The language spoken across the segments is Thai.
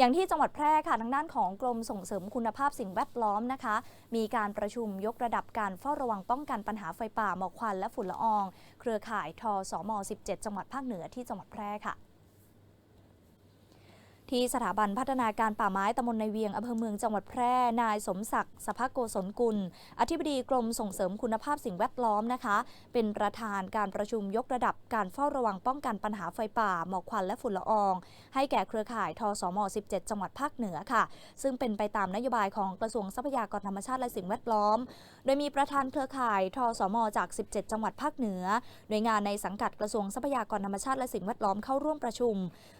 อย่างที่จังหวัดแพร่ค่ะทางด้านของกรมส่งเสริมคุณภาพสิ่งแวดล้อมนะคะ มีการประชุมยกระดับการเฝ้าระวังป้องกันปัญหาไฟป่าหมอกควันและฝุ่นละออง เครือข่ายทอสม17 จังหวัดภาคเหนือที่จังหวัดแพร่ค่ะ ที่สถาบันพัฒนาการป่าไม้ตำบลในเวียงอำเภอเมืองจังหวัดแพร่ นายสมศักดิ์สภโกศลกุล อธิบดีกรมส่งเสริมคุณภาพสิ่งแวดล้อมนะคะ เป็นประธานการประชุมยกระดับการเฝ้าระวังป้องกันปัญหาไฟป่า หมอกควันและฝุ่นละออง ให้แก่เครือข่ายทสม 17 จังหวัดภาคเหนือค่ะ ซึ่งเป็นไปตามนโยบายของกระทรวงทรัพยากรธรรมชาติและสิ่งแวดล้อม โดยมีประธานเครือข่ายทสม จาก 17 จังหวัดภาคเหนือ หน่วยงานในสังกัดกระทรวงทรัพยากรธรรมชาติและสิ่งแวดล้อมเข้าร่วมประชุม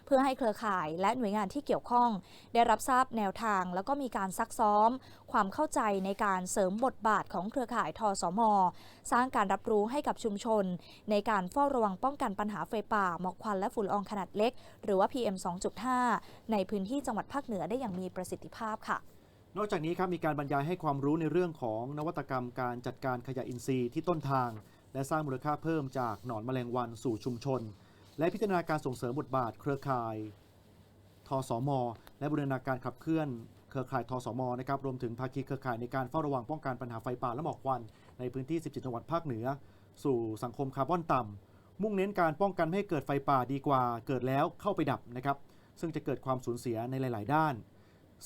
เพื่อให้เครือข่ายและหน่วยงานงานที่เกี่ยวข้อง ได้รับทราบแนวทาง แล้วก็มีการซักซ้อม ความเข้าใจในการเสริมบทบาทของเครือข่ายทสม สร้างการรับรู้ให้กับชุมชน ในการเฝ้าระวังป้องกันปัญหาไฟป่าหมอกควันและฝุ่นละอองขนาดเล็ก หรือว่า PM 2.5 ในพื้นที่จังหวัดภาคเหนือได้อย่างมีประสิทธิภาพค่ะนอกจากนี้ครับมีการบรรยายให้ความรู้ในเรื่องของนวัตกรรมการจัดการขยะอินทรีย์ที่ต้นทาง และสร้างมูลค่าเพิ่มจากหนอนแมลงวันสู่ชุมชน และพิจารณาการส่งเสริมบทบาทเครือข่าย ทสม และบูรณาการขับเคลื่อนเครือข่ายทสมนะครับรวมถึงภาคีเครือข่ายในการเฝ้าระวังป้องกันปัญหาไฟป่าและหมอกควันในพื้นที่ 17 จังหวัดภาคเหนือ สู่สังคมคาร์บอนต่ำ มุ่งเน้นการป้องกันไม่ให้เกิดไฟป่าดีกว่า เกิดแล้วเข้าไปดับนะครับซึ่งจะเกิดความสูญเสียในหลาย ๆ ด้าน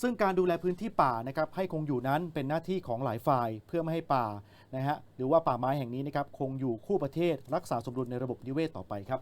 ซึ่งการดูแลพื้นที่ป่านะครับให้คงอยู่นั้นเป็นหน้าที่ของหลายฝ่ายเพื่อไม่ให้ป่านะฮะหรือว่าป่าไม้แห่งนี้นะครับคงอยู่คู่ประเทศรักษาสมดุลในระบบนิเวศต่อไปครับ